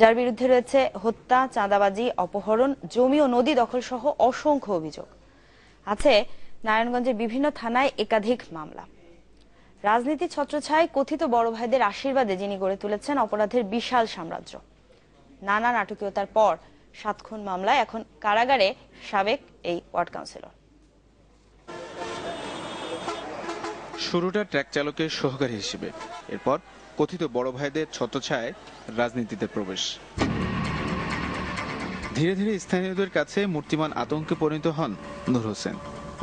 যার বিরুদ্ধে রয়েছে হত্যা, চাঁদাবাজি, অপহরণ, জমি ও নদী দখল সহ অসংখ্য অভিযোগ। আছে নারায়ণগঞ্জের বিভিন্ন থানায় একাধিক মামলা। রাজনীতি ছত্রছায় কথিত বড় ভাইদের আশীর্বাদে যিনি গড়ে তুলেছেন অপরাধের বিশাল সাম্রাজ্য। নানা নাটকীয়তার পর সাত খুন মামলায় এখন কারাগারে সাবেক এই ওয়ার্ড কাউন্সিলর। শুরুটা ট্র্যাক চালকের সহকারী হিসেবে। এরপর কথিত বড় ভাইদের ছত্রছায় রাজনীতিতে প্রবেশ। ধীরে ধীরে স্থানীয়দের কাছে মূর্তিমান আতঙ্কে পরিণত হন নূর হোসেন।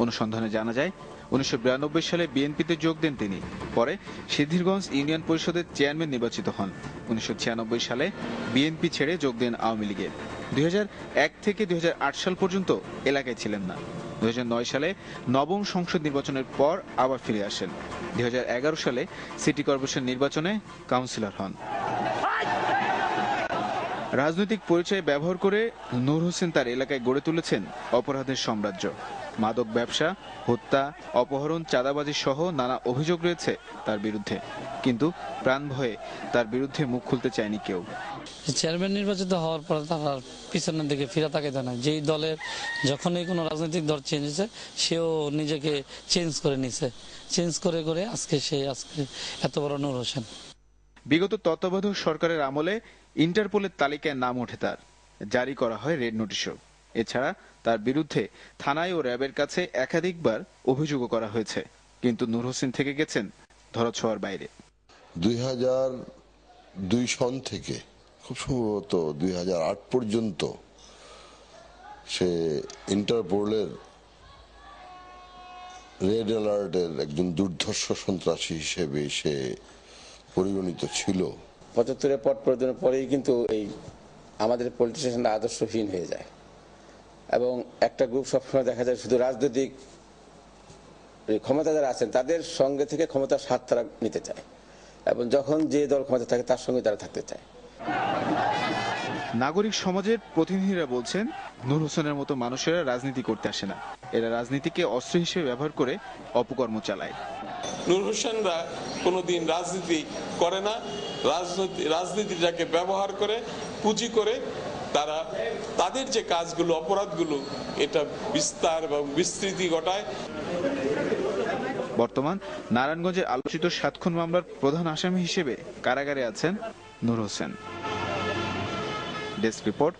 অনুসন্ধানে জানা যায়, উনিশশো বিরানব্বই সালে বিএনপিতে যোগ দেন তিনি। পরে সিদ্ধিরগঞ্জ ইউনিয়ন পরিষদের চেয়ারম্যান নির্বাচিত হন। উনিশশো ছিয়ানব্বই সালে বিএনপি ছেড়ে যোগ দেন আওয়ামী লীগে দুই হাজার এক থেকে দুই হাজার আট সাল পর্যন্ত এলাকায় ছিলেন না। দুই হাজার নয় সালে নবম সংসদ নির্বাচনের পর আবার ফিরে আসেন। দুই হাজার এগারো সালে সিটি কর্পোরেশন নির্বাচনে কাউন্সিলর হন। রাজনৈতিক পরিচয় ব্যবহার করে নূর হোসেন তার এলাকায় গড়ে তুলেছেন অপরাধের সাম্রাজ্য। মাদক ব্যবসা, হত্যা, অপহরণ, চাঁদাবাজি সহ নানা অভিযোগ রয়েছে তার বিরুদ্ধে। কিন্তু প্রাণ ভয়ে তার বিরুদ্ধে মুখ খুলতে চায়নি কেউ। চেয়ারম্যান নির্বাচিত হওয়ার পর তারা পিছনের দিকে ফিরে তাকাইতে না যেই দলের যখনই কোনো রাজনৈতিক দল চেঞ্জ হয়েছে, সেও নিজেকে চেঞ্জ করে নিছে। চেঞ্জ করে করে আজকে সে আজকে এত বড় নূর হোসেন। বিগত তত্ত্বাবধায়ক সরকারের আমলে ইন্টারপোলের তালিকায় নাম ওঠে তার। জারি করা হয় রেড নোটিশও। এছাড়া তার বিরুদ্ধে থানায় ও র্যাবের কাছে একাধিকবার অভিযোগও করা হয়েছে। কিন্তু নূর হোসেন থেকে গেছেন ধরাছোঁয়ার বাইরে। দুই হাজার দুই সন থেকে, খুব সম্ভবত দুই হাজার আট পর্যন্ত, সে ইন্টারপোলের রেড অ্যালার্টের একজন দুর্ধর্ষ সন্ত্রাসী হিসেবে সে পরিগণিত ছিল। পঁচাত্তরের পট প্রয়োজনের পরেই কিন্তু এই আমাদের পলিটিশিয়ানরা আদর্শহীন হয়ে যায়। এবং একটা গ্রুপ সবসময় দেখা যায় শুধু রাজনৈতিক ক্ষমতা যারা আছেন, তাদের সঙ্গে থেকে ক্ষমতার স্বাদ তারা নিতে চায়। এবং যখন যে দল ক্ষমতা থাকে, তার সঙ্গে তারা থাকতে চায়। নাগরিক সমাজের প্রতিনিধিরা বলছেন নূর হোসেনের মতো মানুষেরা রাজনীতি করতে আসে না। এরা রাজনীতিকে অস্ত্র হিসেবে ব্যবহার করে অপকর্ম চালায়। নূর হোসেনরা কোনোদিন রাজনীতি করে না। রাজনীতি রাজনীতিটাকে ব্যবহার করে পুঁজি করে তারা তাদের যে কাজগুলো অপরাধগুলো এটা বিস্তার এবং বিস্তৃতি ঘটায়। বর্তমান নারায়ণগঞ্জের আলোচিত সাত খুন মামলার প্রধান আসামি হিসেবে কারাগারে আছেন নূর হোসেন। this report.